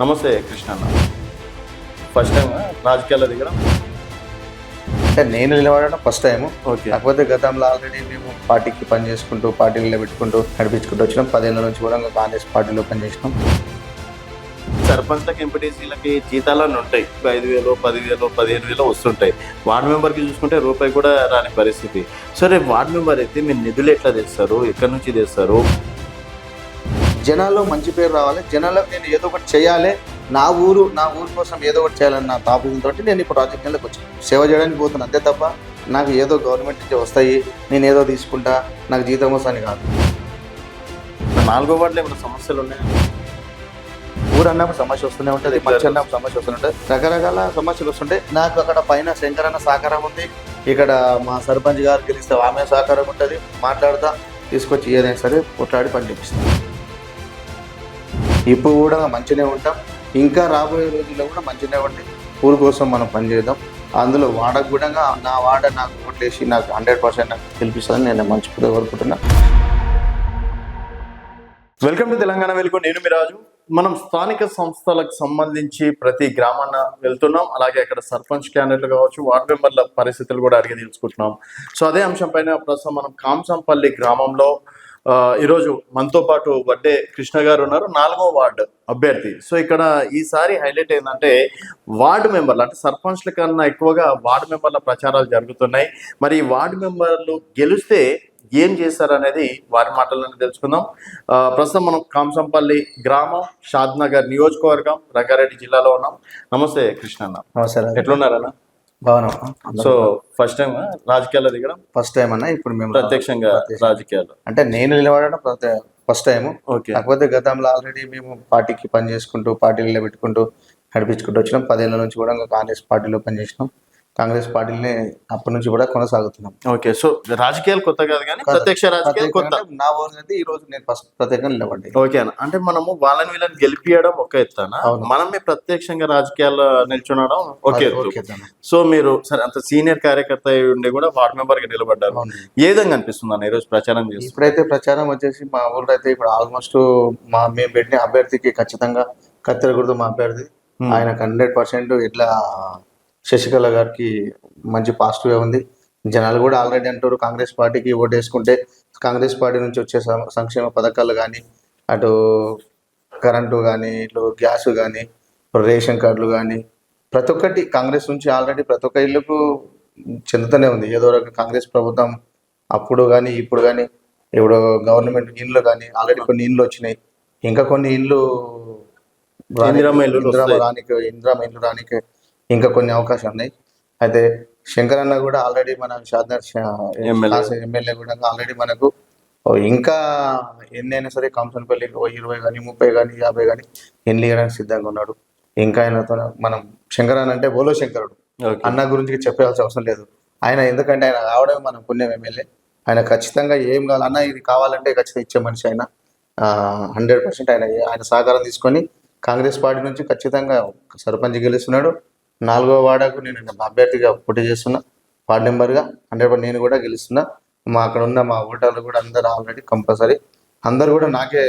నమస్తే Krishna first time రాజకీయాల్లో దిగడం? అంటే నేను నిలబడడం ఫస్ట్ టైం ఓకే కాకపోతే గతంలో ఆల్రెడీ మేము పార్టీకి పని చేసుకుంటూ పార్టీలో పెట్టుకుంటూ నడిపించుకుంటూ వచ్చినాం. పదేళ్ళ నుంచి కూడా కాంగ్రెస్ పార్టీలో పనిచేసినాం. సర్పంచ్లకి ఎంపీటీసీలకి జీతాలన్నీ ఉంటాయి. ఐదు వేలు పదివేలు పదిహేను వేలు వస్తుంటాయి. వార్డు మెంబర్కి చూసుకుంటే రూపాయి కూడా రాని పరిస్థితి. సరే వార్డు మెంబర్ అయితే మీరు నిధులు ఎట్లా తెస్తారు? ఎక్కడి నుంచి తెస్తారు? జనాల్లో మంచి పేరు రావాలి. జనాలకు నేను ఏదో ఒకటి చేయాలి. నా ఊరు నా ఊరు కోసం ఏదో ఒకటి చేయాలని నా తాపత్రయంతో నేను ఇప్పుడు రాజకీయాలకు వచ్చాను. సేవ చేయడానికి పోతున్నాను అంతే తప్ప నాకు ఏదో గవర్నమెంట్ నుంచి వస్తాయి. నేను ఏదో తీసుకుంటా. నాకు జీతం వస్తాను కాదు. నాలుగో వార్డులో ఏమైనా సమస్యలు ఉన్నాయా? ఊరు అన్నప్పుడు సమస్య వస్తూనే ఉంటుంది. మంచి అన్నప్పుడు సమస్య వస్తూనే ఉంటుంది. రకరకాల సమస్యలు వస్తుంటాయి నాకు అక్కడ పైన శంకరన్న సహకారం ఉంది. ఇక్కడ మా సర్పంచ్ గారు గెలిస్తే ఆమె సహకారం ఉంటుంది. మాట్లాడతా తీసుకొచ్చి ఏదైనా సరే కొట్లాడి పని ఇప్పుడు కూడా మంచిగానే ఉంటాం. ఇంకా రాబోయే రోజుల్లో కూడా మంచిగానే ఉంటాయి. ఊరు కోసం మనం పనిచేద్దాం అందులో వాడకు కూడా నా వాడ నాకు ఓట్లేసి నాకు హండ్రెడ్ పర్సెంట్ నాకు గెలిపిస్తుందని నేను మంచి కోరుకుంటున్నా. వెల్కమ్ టు తెలంగాణ వెలుగు నేను మీ రాజు. మనం స్థానిక సంస్థలకు సంబంధించి ప్రతి గ్రామాన వెళ్తున్నాం. అలాగే అక్కడ సర్పంచ్ క్యాండిడేట్లు కావచ్చు వార్డు మెంబర్ల పరిస్థితులు కూడా అడిగి తెలుసుకుంటున్నాం. సో అదే అంశం పైన ప్రస్తుతం మనం కాంసంపల్లి గ్రామంలో ఈరోజు మనతో పాటు వడ్డే కృష్ణ గారు ఉన్నారు. నాలుగో వార్డు అభ్యర్థి. సో ఇక్కడ ఈసారి హైలైట్ ఏంటంటే వార్డు మెంబర్లు అంటే సర్పంచ్ల కన్నా ఎక్కువగా వార్డు మెంబర్ల ప్రచారాలు జరుగుతున్నాయి. మరి ఈ వార్డు మెంబర్లు గెలిస్తే ఏం చేస్తారు అనేది వారి మాటల్లోనే తెలుసుకుందాం. ఆ, ప్రస్తుతం మనం కాంసంపల్లి గ్రామం షాద్ నగర్ నియోజకవర్గం రంగారెడ్డి జిల్లాలో ఉన్నాం. నమస్తే కృష్ణ అన్న నమస్తే ఎట్లున్నారన్న? బాగున్నా సో ఫస్ట్ టైం రాజకీయాల్లో దిగడం? ఫస్ట్ టైం అన్న ఇప్పుడు మేము ప్రత్యక్షంగా రాజకీయాలు అంటే నేను నిలబడడం ఫస్ట్ టైం ఓకే. కాకపోతే గతంలో ఆల్రెడీ మేము పార్టీకి పని చేసుకుంటూ పార్టీలో పెట్టుకుంటూ నడిపించుకుంటూ వచ్చినాం. పదేళ్ళ నుంచి కూడా కాంగ్రెస్ పార్టీలో పనిచేసినాం. కాంగ్రెస్ పార్టీని అప్పటి నుంచి కూడా కొనసాగుతున్నాం. ఓకే సో రాజకీయాలు కొత్త కాదు కానీ ప్రత్యక్ష రాజకీయాలు కొత్త. నా ఊరు అయితే ఈ రోజు నేను ఫస్ట్ ప్రత్యేకంగా నిలబడి ఓకే అన్న. అంటే మనము వాళ్ళని వీళ్ళని గెలిపియడం ఒక ఎత్తాన. మనమే ప్రత్యక్షంగా రాజకీయాల్లో నిల్చునడం ఓకే. సో మీరు సరే అంత సీనియర్ కార్యకర్త ఉండి కూడా వార్డ్ మెంబర్గా నిలబడ్డారు. ఏ విధంగా అనిపిస్తుంది అన్న ఈరోజు ప్రచారం చేస్తుంది ఇప్పుడైతే ప్రచారం వచ్చేసి మా ఊళ్ళో అయితే ఇప్పుడు ఆల్మోస్ట్ మా మేము పెట్టిన అభ్యర్థికి ఖచ్చితంగా కత్తెర గుర్తు మా అభ్యర్థి. ఆయనకు హండ్రెడ్ పర్సెంట్ ఇట్లా శశికళ గారికి మంచి పాజిటివ్ ఉంది. జనాలు కూడా ఆల్రెడీ అంటారు కాంగ్రెస్ పార్టీకి ఓటేసుకుంటే కాంగ్రెస్ పార్టీ నుంచి వచ్చే సంక్షేమ పథకాలు కానీ అటు కరెంటు కానీ ఇటు గ్యాస్ కానీ రేషన్ కార్డులు కానీ ప్రతి ఒక్కటి కాంగ్రెస్ నుంచి ఆల్రెడీ ప్రతి ఒక్క ఇల్లుకు చెందుతూనే ఉంది. ఏదో ఒక కాంగ్రెస్ ప్రభుత్వం అప్పుడు కానీ ఇప్పుడు కానీ ఇప్పుడు గవర్నమెంట్ ఇండ్లు కానీ ఆల్రెడీ కొన్ని ఇండ్లు వచ్చినాయి. ఇంకా కొన్ని ఇండ్లు. రానికి ఇందిరమ్మ ఇల్లు రానికి ఇంకా కొన్ని అవకాశాలు ఉన్నాయి. అయితే శంకరన్న కూడా ఆల్రెడీ మన షాద్నర్ ఎమ్మెల్యే. కూడా ఆల్రెడీ మనకు ఇంకా ఎన్ని అయినా సరే కంసన్పల్లికి ఓ ఇరవై కానీ ముప్పై కానీ యాభై కానీ ఎన్ని ఇవ్వడానికి సిద్ధంగా ఉన్నాడు. ఇంకా ఆయనతో మనం శంకరన్న అంటే బోలో శంకరుడు. అన్న గురించి చెప్పాల్సిన అవసరం లేదు. ఆయన ఎందుకంటే ఆయన రావడం మన పుణ్యం ఎమ్మెల్యే. ఆయన ఖచ్చితంగా ఏం కావాలి అన్న ఇది కావాలంటే ఖచ్చితంగా ఇచ్చే మనిషి ఆయన. హండ్రెడ్ పర్సెంట్ ఆయన ఆయన సహకారం తీసుకొని కాంగ్రెస్ పార్టీ నుంచి ఖచ్చితంగా సర్పంచ్ గెలుస్తున్నాడు. నాలుగో వార్డుకు నేను అభ్యర్థిగా పోటీ చేస్తున్నా. వార్డు నెంబర్గా హండ్రెడ్ నేను కూడా గెలుస్తున్నా. మా అక్కడ ఉన్న మా ఓటర్లు కూడా అందరు ఆల్రెడీ కంపల్సరీ. అందరు కూడా నాకే.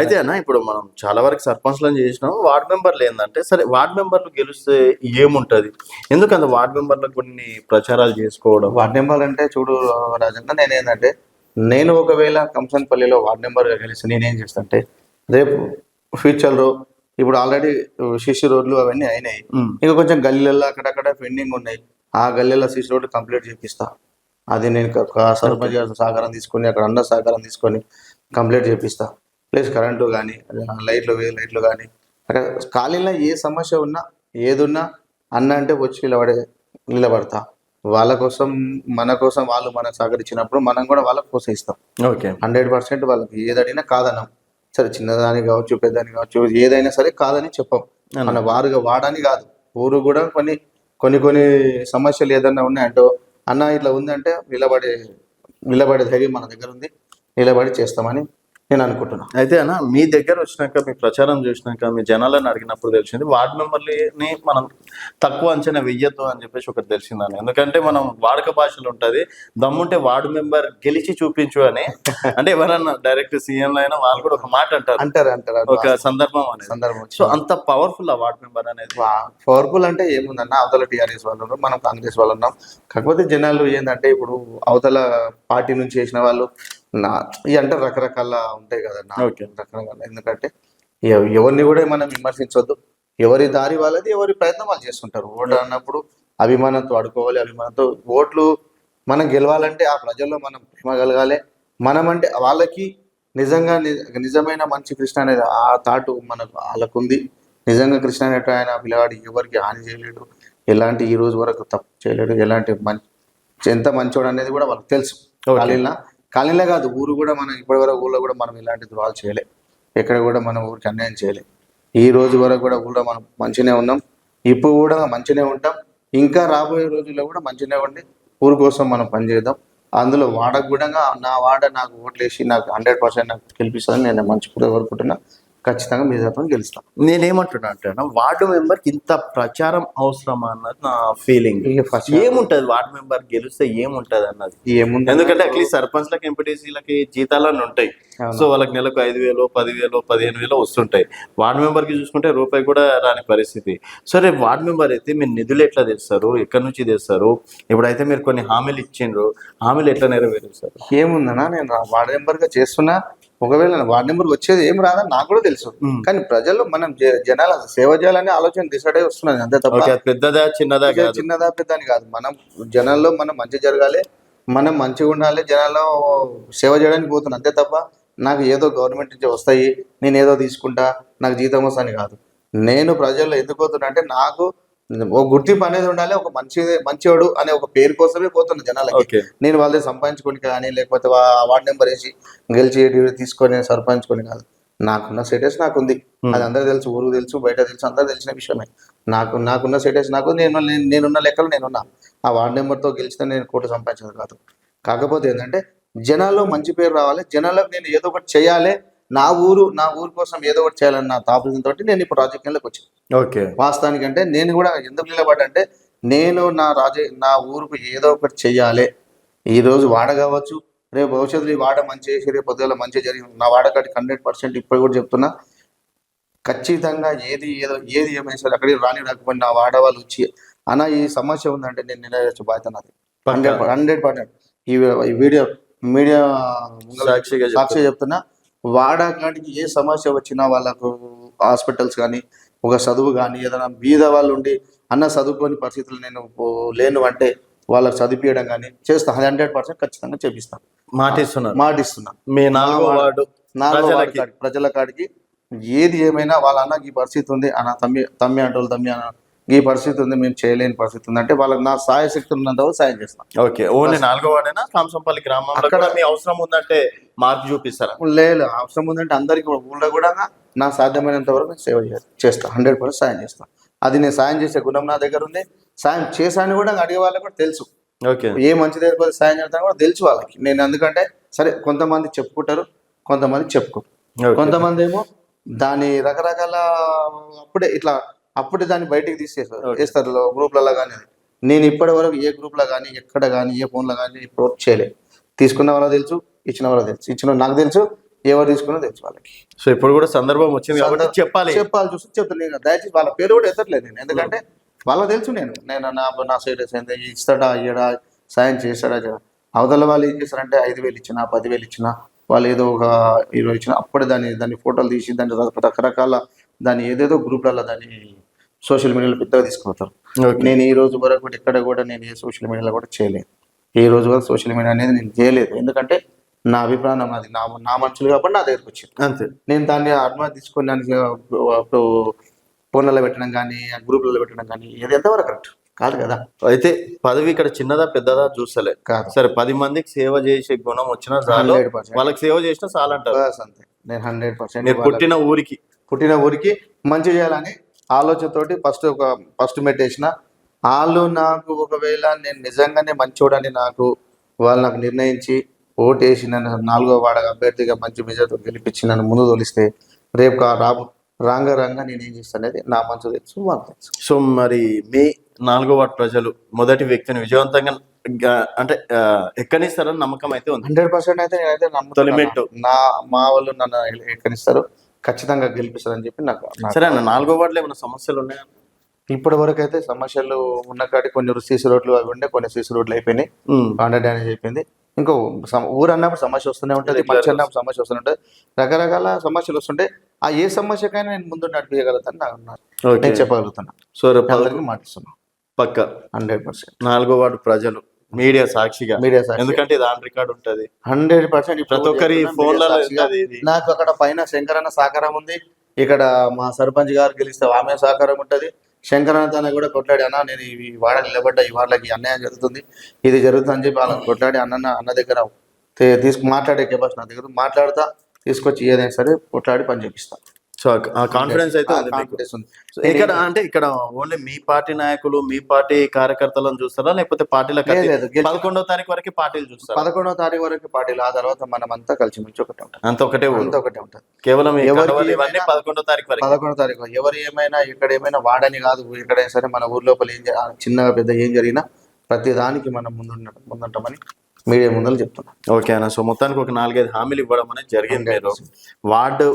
అయితే అన్న ఇప్పుడు మనం చాలా వరకు సర్పంచ్లను చేసినాం వార్డ్ మెంబర్లు ఏంటంటే సరే వార్డ్ మెంబర్లు గెలిస్తే ఏముంటది? ఎందుకంత వార్డ్ మెంబర్లకు కొన్ని ప్రచారాలు చేసుకోవడం? వార్డ్ నెంబర్ అంటే చూడు రాజన్న నేను ఏంటంటే నేను ఒకవేళ కంసన్పల్లిలో వార్డ్ నెంబర్గా గెలిచి నేనేం చేస్తానంటే రేపు ఫ్యూచర్లో ఇప్పుడు ఆల్రెడీ సిసి రోడ్లు అవన్నీ అయినాయి. ఇంకా కొంచెం గల్లీలలో అక్కడక్కడ పెండింగ్ ఉన్నాయి. ఆ గల్లీలో సిసి రోడ్డు కంప్లీట్ చేపిస్తా. అది నేను సర్పంచ్ గారి సహకారం తీసుకొని అక్కడ అందరి సహకారం తీసుకొని కంప్లీట్ చేపిస్తా. ప్లస్ కరెంటు కానీ లైట్లు లైట్లు కానీ అక్కడ ఖాళీలో ఏ సమస్య ఉన్నా ఏది ఉన్నా అన్న అంటే వచ్చి నిలబడే నిలబడతా. వాళ్ళ కోసం మన కోసం వాళ్ళు మనకు సహకరించినప్పుడు మనం కూడా వాళ్ళకి ప్రోత్సహిస్తాం. ఓకే. హండ్రెడ్ పర్సెంట్ వాళ్ళకి ఏది అడిగినా కాదన్నాం సరే చిన్నదాని కావచ్చు పెద్దని కావచ్చు ఏదైనా సరే కాదని చెప్పం. మన వారుగా వాడని కాదు. ఊరు కూడా కొన్ని కొన్ని కొన్ని సమస్యలు ఏదన్నా ఉన్నాయంటో అన్న ఇట్లా ఉందంటే నిలబడే నిలబడే ధైర్యం మన దగ్గర ఉంది. నిలబడి చేస్తామని నేను అనుకుంటున్నా. అయితే అన్న మీ దగ్గర వచ్చినాక మీ ప్రచారం చూసినాక మీ జనాలను అడిగినప్పుడు తెలిసింది వార్డు మెంబర్ని మనం తక్కువ అంచనా వెయ్యొద్దు అని చెప్పేసి ఒకటి తెలిసిందని ఎందుకంటే మనం వాడుక భాషలో ఉంటది దమ్ముంటే వార్డు మెంబర్ గెలిచి చూపించు అని. అంటే ఎవరన్నా డైరెక్ట్ సీఎం అయినా వాళ్ళు కూడా ఒక మాట అంటారు. అంటారు అంటారు ఒక సందర్భం అనేది. సందర్భం సో అంత పవర్ఫుల్ ఆ వార్డు మెంబర్ అనేది? పవర్ఫుల్ అంటే ఏముందన్న? అవతల టీఆర్ఎస్ వాళ్ళు మనం కాంగ్రెస్ వాళ్ళు ఉన్నాం. కాకపోతే జనాలు ఏంటంటే ఇప్పుడు అవతల పార్టీ నుంచి చేసిన వాళ్ళు నా అంటే రకరకాల ఉంటాయి కదా Okay. రకరకాల. ఎందుకంటే ఎవ- ఎవరిని కూడా మనం విమర్శించొద్దు. ఎవరి దారి వాళ్ళది ఎవరి ప్రయత్నం వాళ్ళు చేస్తుంటారు. ఓటు అన్నప్పుడు అభిమానంతో ఆడుకోవాలి అభిమానంతో ఓట్లు మనం గెలవాలంటే ఆ ప్రజల్లో మనం ప్రేమ కలగాలి. మనం అంటే వాళ్ళకి నిజంగా ని- నిజమైన మంచి కృష్ణ అనేది ఆ తాటు మనకు వాళ్ళకు ఉంది నిజంగా కృష్ణ అనేట ఆయన పిల్లవాడు ఎవరికి హాని చేయలేడు. ఎలాంటి ఈ రోజు వరకు తప్పు చేయలేడు. ఎలాంటి మంచి ఎంత మంచోడు అనేది కూడా వాళ్ళకి తెలుసు. Okay. కాళీలా కాదు ఊరు కూడా మనం ఇప్పటి వరకు ఊళ్ళో కూడా మనం ఇలాంటి ద్రోహాలు చేయలే. ఎక్కడ కూడా మనం ఊరికి అన్యాయం చేయలే. ఈ రోజు వరకు కూడా ఊళ్ళో మనం మంచిగానే ఉన్నాం. ఇప్పుడు కూడా మంచినే ఉంటాం. ఇంకా రాబోయే రోజుల్లో కూడా మంచినే ఉండి ఊరు కోసం మనం పనిచేద్దాం అందులో వాడకు కూడా నా వాడ నాకు ఓట్లేసి నాకు హండ్రెడ్ పర్సెంట్ నాకు గెలిపిస్తుందని నేను మంచి కూడా కోరుకుంటున్నా. ఖచ్చితంగా మీ తరఫున గెలుస్తాం. నేనేమంటున్నా అంటే వార్డు మెంబర్కి ఇంత ప్రచారం అవసరమా అన్నది నా ఫీలింగ్. ఫస్ట్ ఏముంటది? వార్డు మెంబర్ గెలిస్తే ఏముంటది అన్నది? ఏముంది ఎందుకంటే అట్లీస్ట్ సర్పంచ్లకి ఎంపీటీసీలకి జీతాలని ఉంటాయి. సో వాళ్ళకి నెలకు ఐదు వేలు పదివేలు పదిహేను వేలు వస్తుంటాయి. వార్డు మెంబర్కి చూసుకుంటే రూపాయి కూడా రాని పరిస్థితి. సరే వార్డు మెంబర్ అయితే మీరు నిధులు ఎట్లా తెస్తారు? ఎక్కడి నుంచి తెస్తారు? ఇప్పుడైతే మీరు కొన్ని హామీలు ఇచ్చిండ్రు. హామీలు ఎట్లా నెరవేరుస్తారు? ఏముందన్నా? నేను వార్డ్ నెంబర్గా చేస్తున్నా. ఒకవేళ వార్డ్ నెంబర్ వచ్చేది ఏం రాదని నాకు కూడా తెలుసు. కానీ ప్రజలు మనం జనాల సేవ చేయాలనే ఆలోచన డిసైడ్ అయి వస్తున్నది అంతే తప్ప పెద్దదా చిన్నదా చిన్నదా పెద్ద అని కాదు. మనం జనాల్లో మనం మంచి జరగాలి. మనం మంచిగా ఉండాలి. జనాల్లో సేవ చేయడానికి పోతున్నాం. అంతే తప్ప నాకు ఏదో గవర్నమెంట్ నుంచి వస్తాయి. నేను ఏదో తీసుకుంటా. నాకు జీతం వస్తాని కాదు. నేను ప్రజల్లో ఎందుకు పోతున్నా అంటే నాకు ఒక గుర్తింపు అనేది ఉండాలి ఒక మంచి మంచివాడు అనే ఒక పేరు కోసమే పోతున్నా జనాలకి. నేను వాళ్ళది సంపాదించుకొని కానీ లేకపోతే వార్డ్ నెంబర్ వేసి గెలిచి తీసుకొని సంపాదించుకొని కాదు. నాకున్న స్టేటస్ నాకుంది. అది అందరూ తెలుసు ఊరు తెలుసు బయట తెలుసు అందరూ తెలిసిన విషయమే. నాకు నాకున్న స్టేటస్ నాకు నేను నేను- నేనున్న లెక్కలు నేనున్నా. ఆ వార్డ్ నెంబర్తో గెలిచితే నేను కోటి సంపాదించదు కాదు. కాకపోతే ఏంటంటే జనాల్లో మంచి పేరు రావాలి జనాలకు నేను ఏదో ఒకటి చేయాలి నా ఊరు నా ఊరు కోసం ఏదో ఒకటి చేయాలని నా తాపత్రయంతో నేను ఇప్పుడు రాజకీయాల్లోకి వచ్చాను. ఓకే. వాస్తవానికి అంటే నేను కూడా ఎందుకు నిలబడ్డా అంటే నేను నా రాజ నా ఊరుకు ఏదో ఒకటి చెయ్యాలి ఈ రోజు వాడ కావచ్చు రేపు భవిష్యత్తులో ఈ వాడ మంచి చేసి రేపు పొద్దుగల మంచి జరిగి నా వాడకాడికి హండ్రెడ్ పర్సెంట్ ఇప్పుడు కూడా చెప్తున్నా ఖచ్చితంగా ఏది ఏదో ఏది ఏమైనా సరే అక్కడికి రాని రాకపోయినా నా వాడ వాళ్ళు వచ్చి అన్న ఈ సమస్య ఉందంటే నేను నెరవేర్చే బాధ్యత నాది. హండ్రెడ్ హండ్రెడ్ పర్సెంట్ ఈ వీడియో మీడియా సాక్షిగా సాక్షి చెప్తున్నా. వాడకాడికి ఏ సమస్య వచ్చినా వాళ్ళకు హాస్పిటల్స్ కానీ ఒక చదువు కానీ ఏదైనా బీద వాళ్ళు ఉండి అన్న చదువుకోని పరిస్థితులు నేను లేను అంటే వాళ్ళకి చదివించడం కానీ చేస్తా. హండ్రెడ్ పర్సెంట్ ఖచ్చితంగా చేపిస్తాను మాట ఇస్తున్నారు మాట ఇస్తున్నా మీ నాలుగో వార్డు నాలుగో ప్రజల కాడికి ఏది ఏమైనా వాళ్ళ అన్నకి పరిస్థితి ఉంది. అన్న తమ్మి తమ్మి అంటే వాళ్ళు తమ్మి అన్న ఈ పరిస్థితి ఉంది మేము చేయలేని పరిస్థితి ఉంది. అంటే వాళ్ళకి నా సహాయ శక్తి ఉన్నంత వరకు సాయం చేస్తాను ఓకే ఓన్లీ నాలుగో వాడేనా కాంసంపల్లి గ్రామంలో అక్కడ- కూడా మీ అవసరం ఉందంటే మార్పు చూపిస్తారా? లేదు అవసరం ఉందంటే అందరికీ ఊళ్ళో కూడా నా సాధ్యమైనంత వరకు సేవ చేస్తా చేస్తా హండ్రెడ్ పర్సెంట్ సాయం చేస్తాను. అది నేను సాయం చేసే గుణం నా దగ్గర ఉంది. సాయం చేశాను కూడా అడిగే వాళ్ళకి కూడా తెలుసు. ఓకే. ఏ మంచి దగ్గర సాయం చేస్తాను కూడా తెలుసు వాళ్ళకి. నేను ఎందుకంటే సరే కొంతమంది చెప్పుకుంటారు కొంతమంది చెప్పుకోరు. ఓకే. కొంతమంది ఏమో దాని రకరకాల అప్పుడే ఇట్లా అప్పుడే దాన్ని బయటికి తీసేస్తారు. వేస్తారు గ్రూప్లలో కానీ నేను ఇప్పటి వరకు ఏ గ్రూప్లో కానీ ఎక్కడ కానీ ఏ ఫోన్లో కానీ ఇప్పుడు వరకు చేయలేదు తీసుకున్న వాళ్ళకి తెలుసు ఇచ్చిన వాళ్ళకి తెలుసు. ఇచ్చిన నాకు తెలుసు ఎవరు తీసుకున్నా తెలుసు వాళ్ళకి. సో ఇప్పుడు కూడా సందర్భం వచ్చింది కాబట్టి చెప్పాలి. చెప్పాలి చూసి చెప్తాను నేను దయచేసి వాళ్ళ పేరు కూడా ఎత్తట్లేదు నేను. ఎందుకంటే వాళ్ళకి తెలుసు నేను. నేను నా నా సైడ్ ఇస్తాడా ఇయ్యడా సాయం చేస్తాడా. అవతల వాళ్ళు ఏం చేస్తారంటే ఐదు వేలు ఇచ్చిన పదివేలు ఇచ్చిన వాళ్ళు ఏదో ఒక ఇరవై ఇచ్చిన అప్పుడే దాన్ని దాన్ని ఫోటోలు తీసి దాన్ని రక- రకరకాల దాన్ని ఏదేదో గ్రూప్లలో దాన్ని సోషల్ మీడియాలో పెద్దగా తీసుకుపోతారు. నేను ఈ రోజు వరకు కూడా ఎక్కడ కూడా నేను ఏ సోషల్ మీడియాలో కూడా చేయలేదు. ఈ రోజు వరకు సోషల్ మీడియా అనేది నేను చేయలేదు. ఎందుకంటే నా అభిప్రాయం అది. నా నా మనుషులు కాబట్టి నా దగ్గరకు వచ్చింది అంతే. నేను దాన్ని అనుమతి తీసుకొని దానికి అప్పుడు ఫోన్లలో పెట్టడం కానీ గ్రూప్లలో పెట్టడం కానీ ఇది ఎంతవరకు కరెక్ట్ కాదు కదా. అయితే పదవి ఇక్కడ చిన్నదా పెద్దదా చూస్తలే. కాదు. సరే పది మందికి సేవ చేసే గుణం వచ్చినా చాలు. వాళ్ళకి సేవ చేసినా చాలు అంటారు అంతే. నేను హండ్రెడ్ పర్సెంట్ పుట్టిన ఊరికి. పుట్టిన ఊరికి మంచి చేయాలని ఆలోచనతోటి ఫస్ట్ ఒక ఫస్ట్ మెట్టేసిన వాళ్ళు నాకు ఒకవేళ నేను నిజంగానే మంచోడని నాకు వాళ్ళు నాకు నిర్ణయించి ఓటు వేసి నన్ను నాలుగో వాడ అభ్యర్థిగా మంచి మెజార్టీతో గెలిపించి నన్ను ముందు తోలిస్తే రేపు రాబో రాంగ రాంగ నేను ఏం చేస్తాను అనేది నా మనసు తెలుసు వాళ్ళకి తెలుసు సో మరి మీ నాలుగో వార్డు ప్రజలు మొదటి వ్యక్తిని విజయవంతంగా అంటే ఎక్కనిస్తారని నమ్మకం అయితే ఉంది? హండ్రెడ్ పర్సెంట్ అయితే నేనైతే. నమ్ముతున్నాను. నా మా వాళ్ళు నన్ను ఎక్కనిస్తారు. ఖచ్చితంగా గెలిపిస్తారని చెప్పి నాకు సరే అన్న నాలుగో వార్డులో ఏమైనా సమస్యలు ఉన్నాయా? ఇప్పటి వరకు అయితే సమస్యలు ఉన్న కాటి కొన్ని సీసీ రోడ్లు అవి ఉండే కొన్ని సీసీ రోడ్లు అయిపోయినాయి. కాంట్రాక్ట్ డ్యామేజ్ అయిపోయింది. ఇంకో ఊరు అన్నప్పుడు సమస్య వస్తూనే ఉంటుంది మంచి అన్నప్పుడు సమస్య వస్తూనే ఉంటుంది. రకరకాల సమస్యలు వస్తుంటే ఆ ఏ సమస్యకైనా నేను ముందు నడిపించగలుగుతాను నాకు నేను చెప్పగలుగుతాను సో రేపు మాటిస్తున్నాను. పక్క. Hundred percent. నాలుగో వార్డు ప్రజలు మీడియా సాక్షిగా. మీడియా సాక్షి ఎందుకంటే ఇది ఆన్ రికార్డ్ ఉంటది. హండ్రెడ్ పర్సెంట్ ప్రతి ఒక్కరి ఇది. నాకు అక్కడ పైన శంకరన్న సహకారం ఉంది. ఇక్కడ మా సర్పంచ్ గారు గెలిస్తే ఆమె సహకారం ఉంటది. శంకరన్న తన కూడా కొట్లాడి అన్న నేను ఈ వాడ నిలబడ్డా ఈ వాళ్ళకి అన్యాయం జరుగుతుంది. ఇది జరుగుతుంది అని చెప్పి వాళ్ళని కొట్లాడి అన్న అన్న దగ్గర తీసుకు మాట్లాడే కెపాసిటీ నా దగ్గర. మాట్లాడుతా తీసుకొచ్చి ఏదైనా సరే కొట్లాడి పని చేపిస్తా. సో ఆ- కాన్ఫిడెన్స్ అయితే ఉంది మీకు. కాన్ఫిడెన్స్ ఉంది. సో ఇక్కడ అంటే ఇక్కడ ఓన్లీ మీ పార్టీ నాయకులు మీ పార్టీ కార్యకర్తలను చూస్తారా? లేకపోతే పార్టీలకు లేదు, లేదు. గెలిచి- పదకొండో తారీఖు వరకు పార్టీలు చూస్తారా? పదకొండవ తారీఖు వరకు పార్టీలు ఆ తర్వాత మనం అంతా కలిసి మించి ఒకటే ఉంటుంది అంత ఒకటే ఊరు. అంతా ఒకటే ఉంటుంది కేవలం ఈ ఎవరికి కడవలు ఇవన్నీ ఏమైనా- పదకొండో తారీఖు వరకు. పదకొండో తారీఖు ఎవరు ఏమైనా ఇక్కడ ఏమైనా వాడని కాదు ఎక్కడైనా సరే మన ఊర్ లోపల ఏం ఆ చిన్నగా పెద్ద ఏం జరిగినా ప్రతి దానికి మనం ముందు ముందుంటామని మీడియా ముందర చెప్తున్నాం. ఓకే అన్న. సో మొత్తానికి ఒక నాలుగైదు హామీలు ఇవ్వడం అనేది జరిగింది మీరు. వార్డు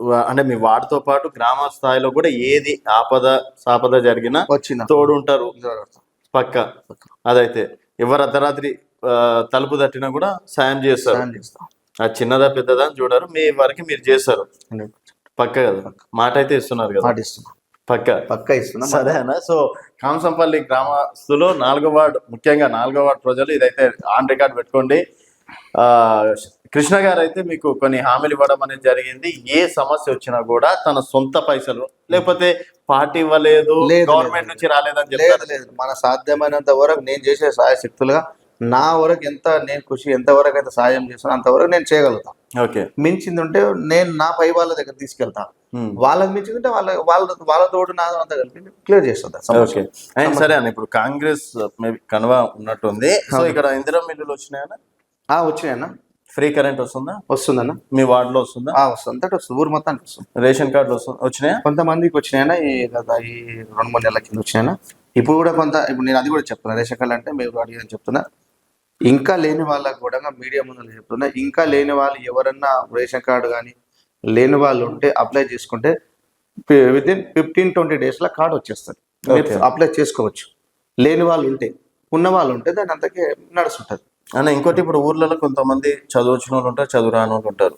అంటే మీ వార్డుతో పాటు గ్రామ స్థాయిలో కూడా ఏది ఆపద సాపద జరిగినా వచ్చిన. తోడు ఉంటారు పక్క. అదైతే ఎవరు అర్ధరాత్రి ఆ, తలుపు తట్టినా కూడా సాయం చేస్తారు. అది చిన్నదా పెద్దదా అని చూడరు. మీ వరకు మీరు చేస్తారు. 100% పక్క కదా. మాట అయితే ఇస్తున్నారు కదా. పక్క. పక్క ఇస్తున్నాం. సరే అన్న. సో కాంసంపల్లి గ్రామస్తులు నాలుగో వార్డు ముఖ్యంగా నాలుగో వార్డు ప్రజలు ఇదైతే ఆన్ రికార్డ్ పెట్టుకోండి. ఆ కృష్ణ గారు అయితే మీకు కొన్ని హామీలు ఇవ్వడం అనేది జరిగింది. ఏ సమస్య వచ్చినా కూడా తన సొంత పైసలు లేకపోతే పార్టీ ఇవ్వలేదు లేదు, గవర్నమెంట్. నుంచి రాలేదని లేదు మన సాధ్యమైనంత వరకు నేను చేసే సహాయ శక్తులుగా నా వరకు ఎంత నేను కృషి ఎంత వరకు అయితే సాయం చేస్తానో అంతవరకు నేను చేయగలుగుతాను ఓకే. మించింది ఉంటే నేను నా పై వాళ్ళ దగ్గర తీసుకెళ్తా. ఉమ్. వాళ్ళకి మించింది ఉంటే వాళ్ళ వాళ్ళ వాళ్ళ తోడు అంతా కలిపి క్లియర్ చేస్తుంది ఓకే. అండ్ సరే అన్న ఇప్పుడు కాంగ్రెస్ మేబీ కనువ ఉన్నట్టుంది. సో ఇక్కడ ఇందిరా మిల్లులు వచ్చినాయన్న? వచ్చినాయన్న ఫ్రీ కరెంట్ వస్తుందా? వస్తుందన్న. మీ వార్డులో వస్తుందా? వస్తుంది. అంతటి వస్తుంది. ఊరు మొత్తానికి వస్తుంది. రేషన్ కార్డులు వస్తుంది వచ్చినాయా? కొంతమందికి వచ్చినాయన ఈ గత ఈ రెండు మూడు నెలల కింద వచ్చినాయన ఇప్పుడు కూడా కొంత ఇప్పుడు నేను అది కూడా చెప్తున్నా. రేషన్ కార్డు అంటే మీరు అడిగిన చెప్తున్నా. ఇంకా లేని వాళ్ళకి కూడా మీడియా ముందు చెప్తున్నా. ఇంకా లేని వాళ్ళు ఎవరన్నా రేషన్ కార్డు కానీ లేని వాళ్ళు ఉంటే అప్లై చేసుకుంటే విత్ ఇన్ ఫిఫ్టీన్ ట్వంటీ డేస్లో కార్డు వచ్చేస్తుంది. అప్లై చేసుకోవచ్చు. లేని వాళ్ళు ఉంటే ఉన్న వాళ్ళు ఉంటే దాని అంతకే నడుస్తుంటుంది. అన్న ఇంకోటి ఇప్పుడు ఊర్లలో కొంతమంది చదువు వచ్చిన వాళ్ళు ఉంటారు. చదువు రాని వాళ్ళు ఉంటారు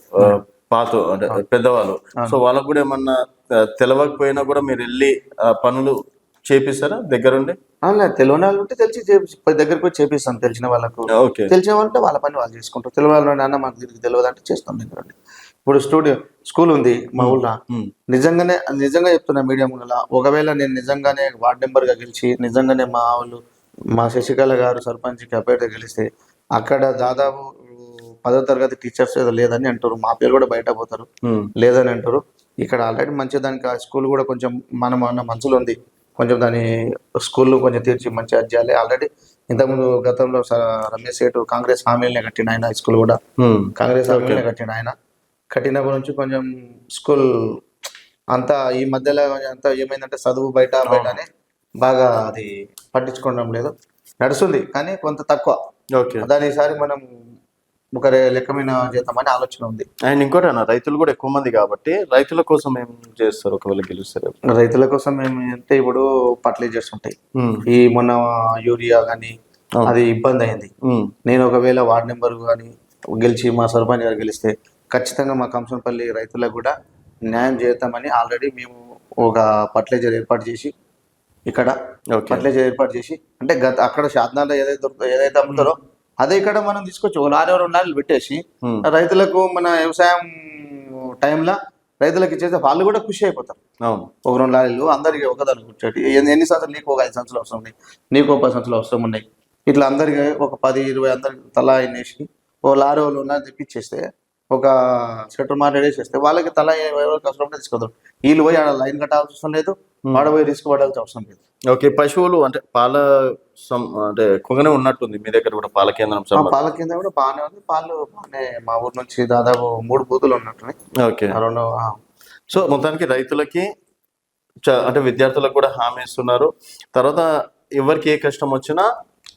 పాత అంటే పెద్దవాళ్ళు. సో వాళ్ళకు కూడా ఏమన్నా తెలవకపోయినా కూడా మీరు వెళ్ళి పనులు చేపిస్తారా దగ్గరుండి? తెలియని వాళ్ళు ఉంటే తెలిసి చేపి దగ్గరికి పోయి చేపిస్తాం తెలిసిన వాళ్ళకు. తెలిసిన వాళ్ళంటే వాళ్ళ పని వాళ్ళు చేసుకుంటారు. తెలియని వాళ్ళు అన్న మాకు తిరిగి తెలియదు అంటే చేస్తాం దగ్గర ఉండి. ఇప్పుడు స్టూడియో స్కూల్ ఉంది మా ఊళ్ళో. నిజంగానే నిజంగా చెప్తున్నా మీడియా ఒకవేళ నేను నిజంగానే వార్డ్ మెంబర్గా గెలిచి నిజంగానే మా వాళ్ళు మా శశికళ గారు సర్పంచ్కి అభ్యర్థి గెలిస్తే అక్కడ దాదాపు పదో తరగతి టీచర్స్ ఏదో లేదని అంటారు. మా పేరు కూడా బయట పోతారు. లేదని అంటారు. ఇక్కడ ఆల్రెడీ మంచి దానికి ఆ స్కూల్ కూడా కొంచెం మనం అన్న మనసులో ఉంది. కొంచెం దాని స్కూల్ కొంచెం తీర్చి మంచి అది చేయాలి. ఆల్రెడీ ఇంతకుముందు గతంలో రమేష్ సేటు కాంగ్రెస్ హామీలనే కట్టిన ఆయన స్కూల్ కూడా. కాంగ్రెస్ హామీలనే కట్టిన ఆయన. కట్టినప్పటి నుంచి కొంచెం స్కూల్ అంతా ఈ మధ్యలో అంతా ఏమైందంటే చదువు బయట బయట అని బాగా అది పట్టించుకోవడం లేదు. నడుస్తుంది కానీ కొంత తక్కువ. ఓకే దాని ఈసారి మనం ఒక లెక్కమైన చేద్దామని ఆలోచన ఉంది అండ్ ఇంకోటి అన్న రైతులు కూడా ఎక్కువ మంది కాబట్టి రైతుల కోసం ఏం చేస్తారు ఒకవేళ గెలుస్తారు రైతుల కోసం మేము అంటే ఇప్పుడు ఫర్టిలైజర్స్ ఉంటాయి. ఈ మొన్న యూరియా కానీ. అది ఇబ్బంది అయింది. నేను ఒకవేళ వార్డ్ నెంబర్ కానీ గెలిచి మా సర్పంచ్ గారు గెలిస్తే ఖచ్చితంగా మా కంసంపల్లి రైతులకు కూడా న్యాయం చేద్దామని ఆల్రెడీ మేము ఒక ఫర్టిలైజర్ ఏర్పాటు చేసి ఇక్కడ ఫర్టిలైజర్ ఏర్పాటు చేసి అంటే గత అక్కడ శాతనాల్లో ఏదైతే దొరుకుతుందో ఏదైతే అమ్ముతారో అదే ఇక్కడ మనం తీసుకొచ్చి ఒక లారీ రెండు లారీలు పెట్టేసి. రైతులకు మన వ్యవసాయం టైంలో రైతులకు ఇచ్చేస్తే వాళ్ళు కూడా ఖుషి అయిపోతారు. అవును. ఒక రెండు లారీలు అందరికి ఒకదాని కూర్చోటి ఎన్ని సంవత్సరాలు నీకు ఒక ఐదు సంవత్సరాలు అవసరం ఉన్నాయి నీకు ఒక పది సంవత్సరాలు అవసరం ఉన్నాయి. ఇట్లా అందరికి ఒక పది ఇరవై అందరికి తలా వేసి ఓ లారీ వాళ్ళు ఉన్నారు తెప్పించేస్తే ఒక షట్టర్ మాట్లాడేసి వస్తే వాళ్ళకి తల ఎవరికి అవసరం ఉంటే తీసుకుంటారు వీళ్ళు పోయి ఆడ లైన్ కట్టాల్సిన అవసరం లేదు. ఆడ పోయి రిస్క్ పడాల్సిన అవసరం లేదు. ఓకే పశువులు అంటే పాల సం- అంటే ఎక్కువగానే ఉన్నట్టుంది. మీ దగ్గర కూడా పాల కేంద్రం పాల కింద కూడా బాగానే ఉంది. పాలు బాగానే మా ఊరు నుంచి దాదాపు మూడు బూతులు ఉన్నట్టున్నాయి. ఓకే. రెండు సో మొత్తానికి రైతులకి అంటే విద్యార్థులకు కూడా హామీ ఇస్తున్నారు. తర్వాత ఎవరికి ఏ కష్టం వచ్చినా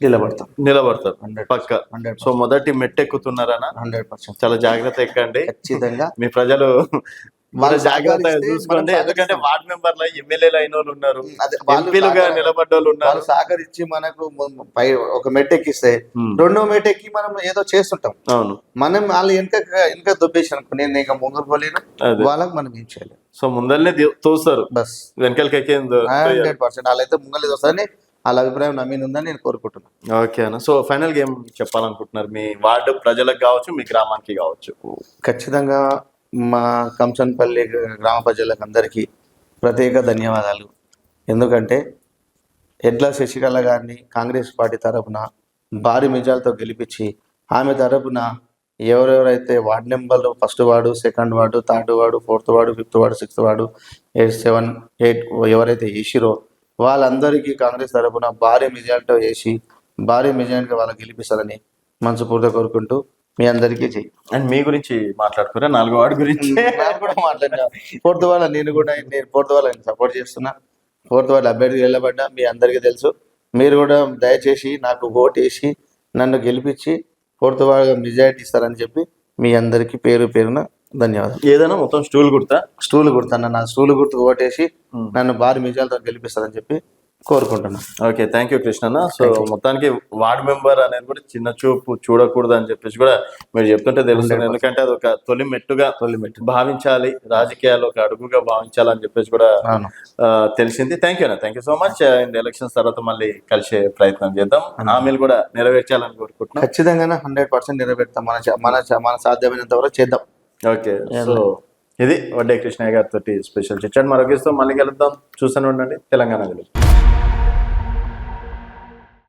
నిలబడతాం. నిలబడతారు. హండ్రెడ్ పక్క. హండ్రెడ్ సో మొదటి మెట్టు ఎక్కుతున్నారనా హండ్రెడ్ పర్సెంట్. చాలా జాగ్రత్త ఎక్కండి. ఖచ్చితంగా. మీ ప్రజలు వాళ్ళు జాగ్రత్త చూసుకోండి. ఎందుకంటే. వార్డ్ మెంబర్లు ఎమ్మెల్యేలు అయిన వాళ్ళు ఉన్నారు. ఎంపీలుగా నిలబడ్డ వాళ్ళు ఉన్నారు. సహకరించి మనకు పై ఒక మెట్ ఎక్కిస్తే రెండో మెట్ ఎక్కి మనం ఏదో చేస్తుంటాం. అవును. మనం వాళ్ళు వెనక వెనక దొబ్బేసి అనుకో నేను ఇంకా ముందుకు పోలేను. వాళ్ళకి మనం ఏం చేయలేము సో ముందరనే తోస్తారు. బస్. వెనకాలకి ఎక్కేందు హండ్రెడ్ పర్సెంట్. వాళ్ళైతే ముంగలేదు వస్తారని వాళ్ళ అభిప్రాయం నమ్మిన ఉందని నేను కోరుకుంటున్నాను. ఓకే అన్న. సో ఫైనల్గా ఏం చెప్పాలనుకుంటున్నారు. మీ వార్డు ప్రజలకు కావచ్చు మీ గ్రామానికి కావచ్చు. ఖచ్చితంగా మా కంచన్పల్లి గ్రామ ప్రజలకు అందరికీ ప్రత్యేక ధన్యవాదాలు. ఎందుకంటే ఎడ్ల శశికళ గారిని కాంగ్రెస్ పార్టీ తరపున భారీ మెజార్టీతో గెలిపించి ఆమె తరపున ఎవరెవరైతే వార్డ్ నెంబర్లు first ward second ward third ward fourth ward fifth ward sixth ward eight seven eight ఎవరైతే వేసిరో వాళ్ళందరికీ కాంగ్రెస్ తరపున భారీ మెజార్టీతో వేసి భారీ మెజార్టీగా వాళ్ళకి గెలిపిస్తారని మనస్ఫూర్తిగా కోరుకుంటూ మీ అందరికీ చెయ్యి అండ్ మీ గురించి మాట్లాడుకురా నాలుగో వార్డు గురించి? కూడా మాట్లాడినా. ఫోర్త్ వాళ్ళ నేను కూడా నేను ఫోర్త్ వాళ్ళ సపోర్ట్ చేస్తున్నా. ఫోర్త్ వాళ్ళ అభ్యర్థి వెళ్ళబడ్డా మీ అందరికీ తెలుసు. మీరు కూడా దయచేసి నాకు ఓట్ వేసి నన్ను గెలిపించి ఫోర్త్ వాళ్ళ మెజారిటీ ఇస్తారని చెప్పి మీ అందరికీ పేరు పేరున ధన్యవాదాలు. ఏదైనా మొత్తం స్టూల్ కుడతా స్టూల్ గుర్తాను నా స్టూల్ గుర్తు ఓటేసి. నన్ను భారీ మెజార్టీతో గెలిపిస్తారని చెప్పి కోరుకుంటున్నాను ఓకే థ్యాంక్ యూ కృష్ణన్న. సో మొత్తానికి వార్డ్ మెంబర్ అనేది కూడా చిన్న చూపు చూడకూడదు అని చెప్పేసి కూడా మీరు చెప్తుంటే తెలుస్తుంది. ఎందుకంటే అది ఒక తొలి మెట్టుగా తొలి మెట్టు. భావించాలి. రాజకీయాల్లో ఒక అడుగుగా భావించాలని చెప్పేసి కూడా తెలిసింది. థ్యాంక్ యూ అన్న. Thank you so much and elections తర్వాత మళ్ళీ కలిసే ప్రయత్నం చేద్దాం. హామీలు కూడా నెరవేర్చాలని కోరుకుంటున్నాం. ఖచ్చితంగా హండ్రెడ్ పర్సెంట్ నెరవేరుతాం. మన మన మన సాధ్యమైనంత వరకు చేద్దాం. ఓకే సో ఇది వడ్డే కృష్ణయ్య గారితో స్పెషల్ చిచ్చాడు మరొకరితో మళ్ళీ కలుద్దాం. చూస్తూనే ఉండండి. తెలంగాణ